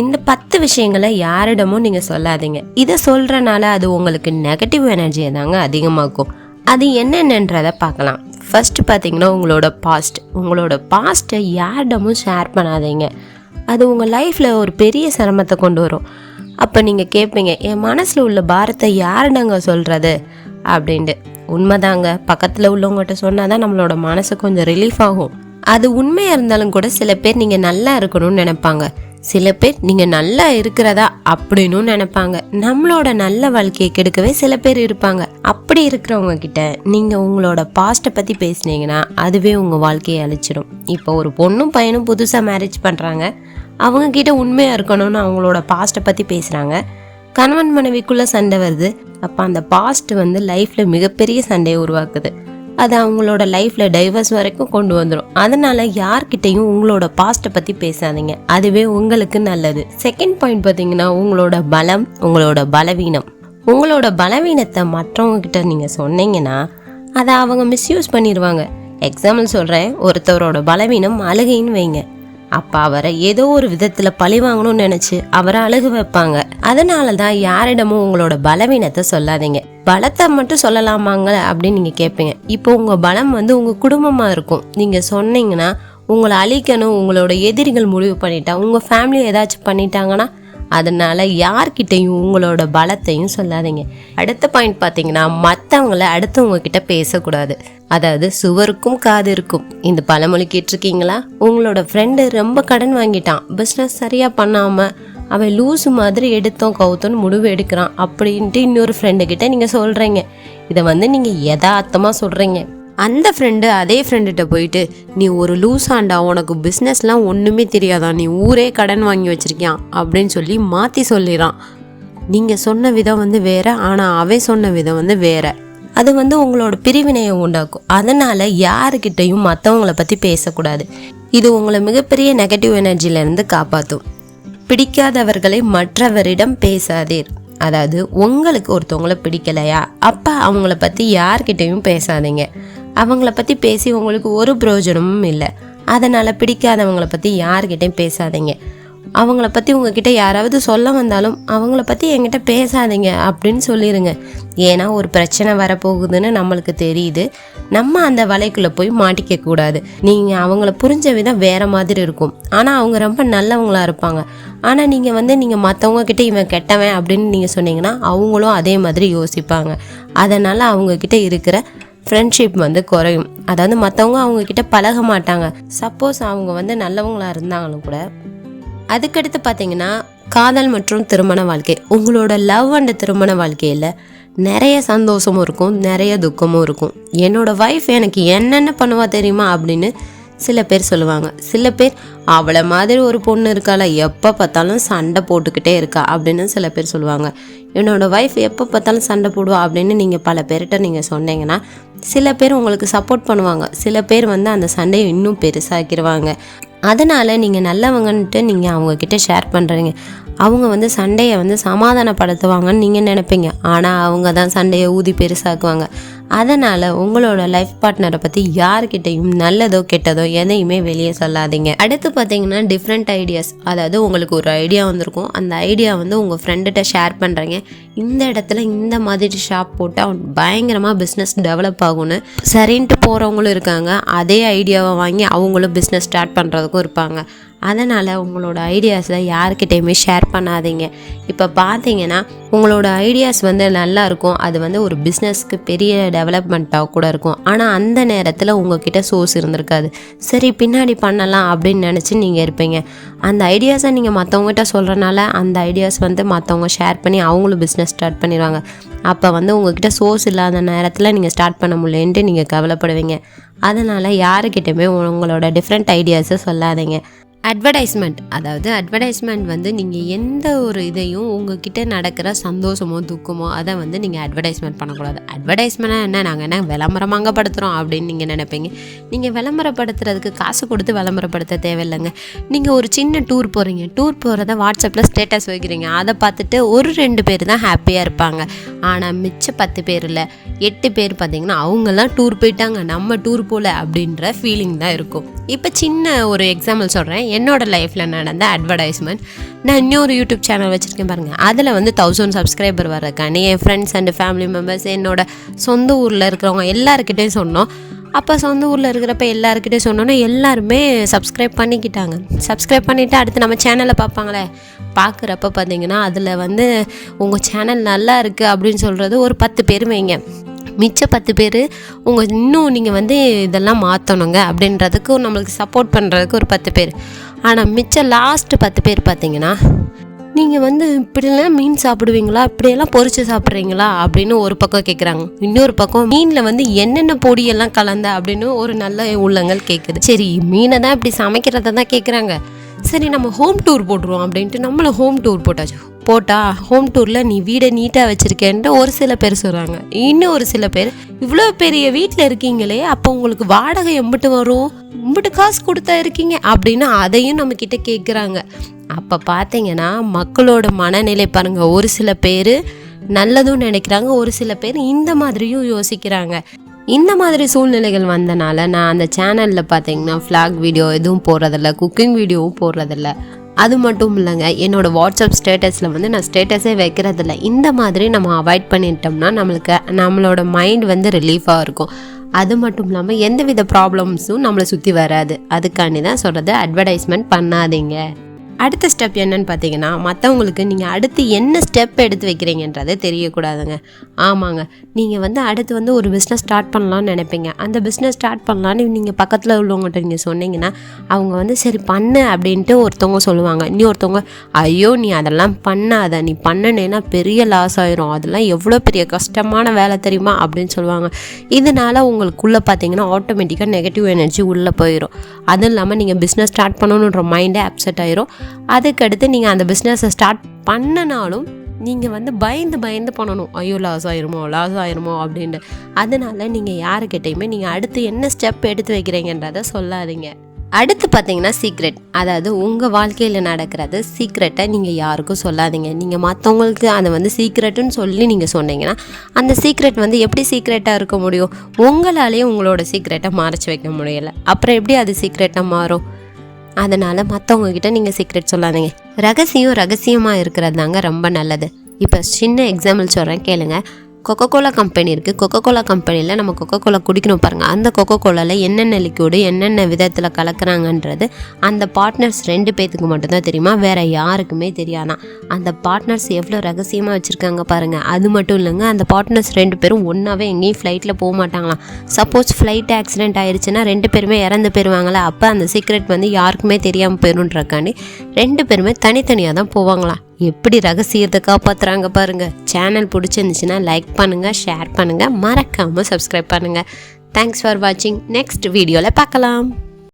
இந்த பத்து விஷயங்களை யாரிடமும் நீங்கள் சொல்லாதீங்க. இதை சொல்கிறனால அது உங்களுக்கு நெகட்டிவ் எனர்ஜியை தாங்க அதிகமாக்கும். அது என்னென்னன்றதை பார்க்கலாம். ஃபர்ஸ்ட் பார்த்தீங்கன்னா உங்களோட பாஸ்ட் உங்களோட பாஸ்ட்டை யாரிடமும் ஷேர் பண்ணாதீங்க. அது உங்கள் லைஃப்பில் ஒரு பெரிய சிரமத்தை கொண்டு வரும். அப்போ நீங்கள் கேட்பீங்க என் மனசில் உள்ள பாரத்தை யாருடங்க சொல்கிறது அப்படின்ட்டு. உண்மைதாங்க. பக்கத்தில் உள்ளவங்ககிட்ட சொன்னால் தான் நம்மளோட மனசு கொஞ்சம் ரிலீஃப் ஆகும். அது உண்மையாக இருந்தாலும் கூட சில பேர் நீங்கள் நல்லா இருக்கணும்னு நினைப்பாங்க. சில பேர் நீங்கள் நல்லா இருக்கிறதா அப்படின்னு நினைப்பாங்க. நம்மளோட நல்ல வாழ்க்கையை கெடுக்கவே சில பேர் இருப்பாங்க. அப்படி இருக்கிறவங்க கிட்ட நீங்கள் உங்களோட பாஸ்ட்டை பற்றி பேசுனீங்கன்னா அதுவே உங்கள் வாழ்க்கையை அழிச்சிடும். இப்போ ஒரு பொண்ணும் பையனும் புதுசாக மேரேஜ் பண்ணுறாங்க அவங்க கிட்ட உண்மையாக இருக்கணும்னு அவங்களோட பாஸ்ட்டை பற்றி பேசுகிறாங்க கணவன் மனைவிக்குள்ளே சண்டை வருது. அப்போ அந்த பாஸ்ட் வந்து லைஃப்பில் மிகப்பெரிய சண்டையை உருவாக்குது. அது அவங்களோட லைஃப்பில் டைவர்ஸ் வரைக்கும் கொண்டு வந்துடும் அதனால் யார்கிட்டையும் உங்களோட பாஸ்ட்டை பற்றி பேசாதீங்க. அதுவே உங்களுக்கு நல்லது. செகண்ட் பாயிண்ட் பார்த்தீங்கன்னா உங்களோட பலம் உங்களோட பலவீனம். உங்களோட பலவீனத்தை மற்றவங்க கிட்ட நீங்கள் சொன்னீங்கன்னா அதை அவங்க மிஸ்யூஸ் பண்ணிடுவாங்க எக்ஸாம்பிள் சொல்கிறேன் ஒருத்தவரோட பலவீனம் அழுகைன்னு வைங்க. அப்போ அவரை ஏதோ ஒரு விதத்தில் பழி வாங்கணும்னு நினச்சி அவரை அழுக வைப்பாங்க. அதனால தான் யாரிடமும் உங்களோட பலவீனத்தை சொல்லாதீங்க. பலத்தை மட்டும் சொல்லலாமாங்க அப்படின்னு நீங்கள் கேட்பீங்க இப்போ உங்கள் பலம் வந்து உங்கள் குடும்பமாக இருக்கும். நீங்கள் சொன்னீங்கன்னா உங்களை அழிக்கணும் உங்களோட எதிரிகள் முடிவு பண்ணிட்டா உங்கள் ஃபேமிலி ஏதாச்சும் பண்ணிட்டாங்கன்னா அதனால் யார்கிட்டையும் உங்களோட பலத்தையும் சொல்லாதீங்க. அடுத்த பாயிண்ட் பார்த்தீங்கன்னா மற்றவங்கள அடுத்தவங்க கிட்ட பேசக்கூடாது. அதாவது சுவருக்கும் காது இருக்கும் இந்த பழமொழி கேட்டிருக்கீங்களா? உங்களோட ஃப்ரெண்டு ரொம்ப கடன் வாங்கிட்டான். பிஸ்னஸ் சரியாக பண்ணாமல் அவன் லூசு மாதிரி எடுத்தோம் கவுத்தோன்னு முடிவு எடுக்கிறான். அப்படின்ட்டு இன்னொரு ஃப்ரெண்டு கிட்ட நீங்கள் சொல்கிறீங்க இதை வந்து நீங்கள் யதார்த்தமாக சொல்கிறீங்க அந்த ஃப்ரெண்டு அதே ஃப்ரெண்டுகிட்ட போயிட்டு நீ ஒரு லூசாண்டா உனக்கு பிஸ்னஸ்லாம் ஒன்றுமே தெரியாதா? நீ ஊரே கடன் வாங்கி வச்சிருக்கியான் அப்படின்னு சொல்லி மாற்றி சொல்லிடுறான் நீங்கள் சொன்ன விதம் வந்து வேற ஆனால் அவன் சொன்ன விதம் வந்து வேற. அது வந்து உங்களோட பிரிவினையை உண்டாக்கும். அதனால யாருக்கிட்டையும் மற்றவங்கள பற்றி பேசக்கூடாது. இது உங்களை மிகப்பெரிய நெகட்டிவ் எனர்ஜிலேருந்து காப்பாற்றும் பிடிக்காதவர்களை மற்றவரிடம் பேசாதீர். அதாவது உங்களுக்கு ஒருத்தவங்கள பிடிக்கலையா? அப்போ அவங்கள பற்றி யார்கிட்டையும் பேசாதீங்க. அவங்கள பற்றி பேசி உங்களுக்கு ஒரு பிரயோஜனமும் இல்லை. அதனால் பிடிக்காதவங்கள பற்றி யார்கிட்டையும் பேசாதீங்க. அவங்கள பற்றி உங்ககிட்ட யாராவது சொல்ல வந்தாலும் அவங்கள பற்றி என்கிட்ட பேசாதீங்க அப்படின்னு சொல்லிடுங்க ஏன்னா ஒரு பிரச்சனை வரப்போகுதுன்னு நம்மளுக்கு தெரியுது. நம்ம அந்த வலைக்குள்ளே போய் மாட்டிக்க கூடாது. நீங்கள் அவங்கள புரிஞ்ச விதம் வேற மாதிரி இருக்கும். ஆனால் அவங்க ரொம்ப நல்லவங்களாக இருப்பாங்க. ஆனால் நீங்கள் வந்து நீங்கள் மற்றவங்க கிட்ட இவன் கெட்டவன் அப்படின்னு நீங்கள் சொன்னீங்கன்னா அவங்களும் அதே மாதிரி யோசிப்பாங்க. அதனால் அவங்கக்கிட்ட இருக்கிற ஃப்ரெண்ட்ஷிப் வந்து குறையும். அதாவது மற்றவங்க அவங்கக்கிட்ட பழக மாட்டாங்க. சப்போஸ் அவங்க வந்து நல்லவங்களா இருந்தாங்களும் கூட அதுக்கடுத்து பார்த்தீங்கன்னா காதல் மற்றும் திருமண வாழ்க்கை. உங்களோட லவ் அண்ட் திருமண வாழ்க்கையில் நிறைய சந்தோஷமும் இருக்கும் நிறைய துக்கமும் இருக்கும். என்னோட ஒய்ஃப் எனக்கு என்னென்ன பண்ணுவா தெரியுமா அப்படின்னு சில பேர் சொல்லுவாங்க. சில பேர் அவளை மாதிரி ஒரு பொண்ணு இருக்கால எப்போ பார்த்தாலும் சண்டை போட்டுக்கிட்டே இருக்கா? அப்படின்னு சில பேர் சொல்லுவாங்க. என்னோட ஒய்ஃப் எப்போ பார்த்தாலும் சண்டை போடுவா அப்படின்னு நீங்கள் பல பேர்கிட்ட நீங்கள் சொன்னீங்கன்னா சில பேர் உங்களுக்கு சப்போர்ட் பண்ணுவாங்க. சில பேர் வந்து அந்த சண்டையை இன்னும் பெருசாக்கிடுவாங்க அதனால் நீங்கள் நல்லவங்கன்ட்டு நீங்கள் அவங்கக்கிட்ட ஷேர் பண்ணுறீங்க அவங்க வந்து சண்டையை வந்து சமாதானப்படுத்துவாங்கன்னு நீங்கள் நினைப்பீங்க. ஆனால் அவங்க தான் சண்டையை ஊதி பெருசாக்குவாங்க. அதனால் உங்களோட லைஃப் பார்ட்னரை பற்றி யார்கிட்டையும் நல்லதோ கெட்டதோ எதையுமே வெளியே சொல்லாதீங்க. அடுத்து பார்த்தீங்கன்னா டிஃப்ரெண்ட் ஐடியாஸ் அதாவது உங்களுக்கு ஒரு ஐடியா வந்திருக்கும். அந்த ஐடியா வந்து உங்கள் ஃப்ரெண்டுகிட்ட ஷேர் பண்ணுறீங்க இந்த இடத்துல இந்த மாதிரி ஷாப் போட்டால் பயங்கரமாக பிஸ்னஸ் டெவலப் ஆகும்னு சரின்ட்டு போகிறவங்களும் இருக்காங்க. அதே ஐடியாவை வாங்கி அவங்களும் பிஸ்னஸ் ஸ்டார்ட் பண்ணுறதுக்கும் இருப்பாங்க. அதனால் உங்களோட ஐடியாஸை யாருக்கிட்டேயுமே ஷேர் பண்ணாதீங்க. இப்போ பார்த்தீங்கன்னா உங்களோட ஐடியாஸ் வந்து நல்லா இருக்கும். அது வந்து ஒரு பிஸ்னஸ்க்கு பெரிய டெவலப்மெண்ட்டாக கூட இருக்கும். ஆனால் அந்த நேரத்தில் உங்ககிட்ட சோர்ஸ் இருந்திருக்காது. சரி பின்னாடி பண்ணலாம் அப்படின்னு நினச்சி நீங்கள் இருப்பீங்க. அந்த ஐடியாஸை நீங்கள் மற்றவங்ககிட்ட சொல்கிறனால அந்த ஐடியாஸ் வந்து மற்றவங்க ஷேர் பண்ணி அவங்களும் பிஸ்னஸ் ஸ்டார்ட் பண்ணிடுவாங்க. அப்போ வந்து உங்ககிட்ட சோர்ஸ் இல்லாத நேரத்தில் நீங்கள் ஸ்டார்ட் பண்ண முடியலன்ட்டு நீங்கள் கவலைப்படுவீங்க. அதனால் யாருக்கிட்டையுமே உங்களோட டிஃப்ரெண்ட் ஐடியாஸை சொல்லாதீங்க. அட்வர்டைஸ்மெண்ட் அதாவது அட்வர்டைஸ்மெண்ட் வந்து நீங்கள் எந்த ஒரு இதையும் உங்ககிட்ட நடக்கிற சந்தோஷமோ துக்கமோ அதை வந்து நீங்கள் அட்வர்டைஸ்மெண்ட் பண்ணக்கூடாது. அட்வர்டைஸ்மெண்ட்டாக என்ன? நாங்கள் என்ன விளம்பரமாங்க படுத்துகிறோம் அப்படின்னு நீங்கள் நினைப்பீங்க. நீங்கள் விளம்பரப்படுத்துறதுக்கு காசு கொடுத்து விளம்பரப்படுத்த தேவையில்லைங்க. நீங்கள் ஒரு சின்ன டூர் போகிறீங்க டூர் போகிறத வாட்ஸ்அப்பில் ஸ்டேட்டஸ் வைக்கிறீங்க. அதை பார்த்துட்டு ஒரு ரெண்டு பேர் தான் ஹாப்பியாக இருப்பாங்க. ஆனால் மிச்ச பத்து பேர் இல்லை எட்டு பேர் பார்த்தீங்கன்னா அவங்கெல்லாம் டூர் போயிட்டாங்க. நம்ம டூர் போகல அப்படின்ற ஃபீலிங் தான் இருக்கும். இப்போ சின்ன ஒரு எக்ஸாம்பிள் சொல்கிறேன் என்னோடய லைஃப்பில் நடந்த அட்வர்டைஸ்மெண்ட் நான் இன்னொரு யூடியூப் சேனல் வச்சுருக்கேன் பாருங்கள் அதில் வந்து தௌசண்ட் சப்ஸ்கிரைபர் வரக்கானே என் ஃப்ரெண்ட்ஸ் அண்ட் ஃபேமிலி மெம்பர்ஸ் என்னோட சொந்த ஊரில் இருக்கிறவங்க எல்லாருக்கிட்டையும் சொன்னோம். அப்போ சொந்த ஊரில் இருக்கிறப்ப எல்லாருக்கிட்டேயும் சொன்னோன்னா எல்லாருமே சப்ஸ்கிரைப் பண்ணிக்கிட்டாங்க. சப்ஸ்கிரைப் பண்ணிவிட்டு அடுத்து நம்ம சேனலை பார்ப்பாங்களே. பார்க்குறப்ப பார்த்தீங்கன்னா அதில் வந்து உங்கள் சேனல் நல்லா இருக்குது அப்படின்னு சொல்கிறது ஒரு பத்து பேர் வைங்க மிச்ச பத்து பேர் உங்கள் இன்னும் நீங்கள் வந்து இதெல்லாம் மாற்றணுங்க அப்படின்றதுக்கு நம்மளுக்கு சப்போர்ட் பண்ணுறதுக்கு ஒரு பத்து பேர். ஆனால் மிச்ச லாஸ்ட்டு பத்து பேர் பார்த்தீங்கன்னா நீங்கள் வந்து இப்படிலாம் மீன் சாப்பிடுவீங்களா? இப்படியெல்லாம் பொறிச்சு சாப்பிட்றீங்களா? அப்படின்னு ஒரு பக்கம் கேட்குறாங்க இன்னொரு பக்கம் மீனில் வந்து என்னென்ன பொடியெல்லாம் கலந்த அப்படின்னு ஒரு நல்ல உள்ளங்கள் கேட்குது சரி மீனை தான் இப்படி சமைக்கிறத தான் கேட்குறாங்க சரி நம்ம ஹோம் டூர் போட்டுருவோம் அப்படின்ட்டு நம்மளும் ஹோம் டூர் போட்டாச்சு. போட்டா ஹோம் டூரில் நீ வீடை நீட்டாக வச்சுருக்கேன்ட்டு ஒரு சில பேர் சொல்கிறாங்க இன்னும் ஒரு சில பேர் இவ்வளோ பெரிய வீட்டில் இருக்கீங்களே அப்போ உங்களுக்கு வாடகை எம்பிட்டு வரும்? இம்பிட்டு காசு கொடுத்தா இருக்கீங்க? அப்படின்னு அதையும் நம்மக்கிட்ட கேட்குறாங்க அப்போ பார்த்தீங்கன்னா மக்களோட மனநிலை பாருங்கள் ஒரு சில பேர் நல்லதும் நினைக்கிறாங்க ஒரு சில பேர் இந்த மாதிரியும் யோசிக்கிறாங்க. இந்த மாதிரி சூழ்நிலைகள் வந்தனால நான் அந்த சேனலில் பார்த்தீங்கன்னா ஃப்ளாக் வீடியோ எதுவும் போடுறதில்ல குக்கிங் வீடியோவும் போடுறதில்ல அது மட்டும் இல்லைங்க என்னோட வாட்ஸ்அப் ஸ்டேட்டஸில் வந்து நான் ஸ்டேட்டஸே வைக்கிறதில்ல. இந்த மாதிரி நம்ம அவாய்ட் பண்ணிட்டோம்னா நம்மளுக்கு நம்மளோட மைண்ட் வந்து ரிலீஃபாக இருக்கும். அது மட்டும் இல்லாமல் எந்தவித ப்ராப்ளம்ஸும் நம்மளை சுற்றி வராது. அதுக்காண்டி தான் சொல்கிறது அட்வர்டைஸ்மெண்ட் பண்ணாதீங்க. அடுத்த ஸ்டெப் என்னன்னு பார்த்தீங்கன்னா மற்றவங்களுக்கு நீங்கள் அடுத்து என்ன ஸ்டெப் எடுத்து வைக்கிறீங்கன்றதே தெரியக்கூடாதுங்க. ஆமாங்க. நீங்கள் வந்து அடுத்து வந்து ஒரு பிஸ்னஸ் ஸ்டார்ட் பண்ணலாம்னு நினைப்பீங்க. அந்த பிஸ்னஸ் ஸ்டார்ட் பண்ணலான்னு நீங்கள் பக்கத்தில் உள்ளவங்கள்ட்ட நீங்கள் சொன்னீங்கன்னா அவங்க வந்து சரி பண்ணு அப்படின்ட்டு ஒருத்தவங்க சொல்லுவாங்க. இன்னொருத்தவங்க ஐயோ நீ அதெல்லாம் பண்ணாத. நீ பண்ணனேன்னா பெரிய லாஸ் ஆயிரும். அதெல்லாம் எவ்வளோ பெரிய கஷ்டமான வேலை தெரியுமா? அப்படின்னு சொல்லுவாங்க. இதனால உங்களுக்குள்ளே பார்த்தீங்கன்னா ஆட்டோமேட்டிக்காக நெகட்டிவ் எனர்ஜி உள்ளே போயிடும் அதுவும் இல்லாமல் நீங்கள் பிஸ்னஸ் ஸ்டார்ட் பண்ணணுன்ற மைண்டே அப்செட் ஆயிரும். அதுக்கடுத்து நீங்கள் அந்த பிஸ்னஸை ஸ்டார்ட் பண்ணனாலும் நீங்கள் வந்து பயந்து பயந்து பண்ணணும். ஐயோ லாஸ் ஆயிருமோ லாஸ் ஆயிருமோ அப்படின்ட்டு. அதனால நீங்கள் யாருக்கிட்டையுமே நீங்கள் அடுத்து என்ன ஸ்டெப் எடுத்து வைக்கிறீங்கன்றத சொல்லாதீங்க. அடுத்து பார்த்தீங்கன்னா சீக்ரெட் அதாவது உங்கள் வாழ்க்கையில் நடக்கிறது சீக்ரெட்டை நீங்கள் யாருக்கும் சொல்லாதீங்க. நீங்கள் மற்றவங்களுக்கு அதை வந்து சீக்ரெட்டுன்னு சொல்லி நீங்கள் சொன்னீங்கன்னா அந்த சீக்ரெட் வந்து எப்படி சீக்ரெட்டாக இருக்க முடியும்? உங்களாலேயே உங்களோட சீக்ரெட்டை மறைச்சி வைக்க முடியலை. அப்புறம் எப்படி அது சீக்ரெட்டாக மாறும்? அதனால் மற்றவங்க கிட்ட நீங்கள் சீக்ரெட் சொல்லாதீங்க. ரகசியம் ரகசியமாக இருக்கிறது தாங்க ரொம்ப நல்லது. இப்போ சின்ன எக்ஸாம்பிள் சொல்கிறேன் கேளுங்கள் கொக்கோ கோலா கம்பெனி இருக்குது கொக்கோ கோலா கம்பெனியில் நம்ம கொக்கோ கோலா குடிக்கணும் பாருங்கள் அந்த கொக்கோ கோலாவில் என்னென்ன லிக்யூடு என்னென்ன விதத்தில் கலக்குறாங்கன்றது அந்த பார்ட்னர்ஸ் ரெண்டு பேத்துக்கு மட்டும்தான் தெரியுமா? வேறு யாருக்குமே தெரியாதான் அந்த பார்ட்னர்ஸ் எவ்வளோ ரகசியமாக வச்சுருக்காங்க பாருங்கள் அது மட்டும் இல்லைங்க அந்த பார்ட்னர்ஸ் ரெண்டு பேரும் ஒன்றாவே எங்கேயும் ஃப்ளைட்டில் போக மாட்டாங்களாம் சப்போஸ் ஃப்ளைட் ஆக்சிடென்ட் ஆயிடுச்சுன்னா ரெண்டு பேருமே இறந்து போயிடுவாங்களே அப்போ அந்த சீக்ரெட் வந்து யாருக்குமே தெரியாமல் போயிடும்ன்றக்காண்டி ரெண்டு பேருமே தனித்தனியாக தான் போவாங்களாம் எப்படி ரகசியத்தை காப்பாற்றுறாங்க பாருங்கள் சேனல் பிடிச்சிருந்துச்சுன்னா லைக் பண்ணுங்கள் ஷேர் பண்ணுங்கள் மறக்காமல் சப்ஸ்கிரைப் பண்ணுங்கள் தேங்க்ஸ் ஃபார் வாட்சிங் நெக்ஸ்ட் வீடியோவில் பார்க்கலாம்.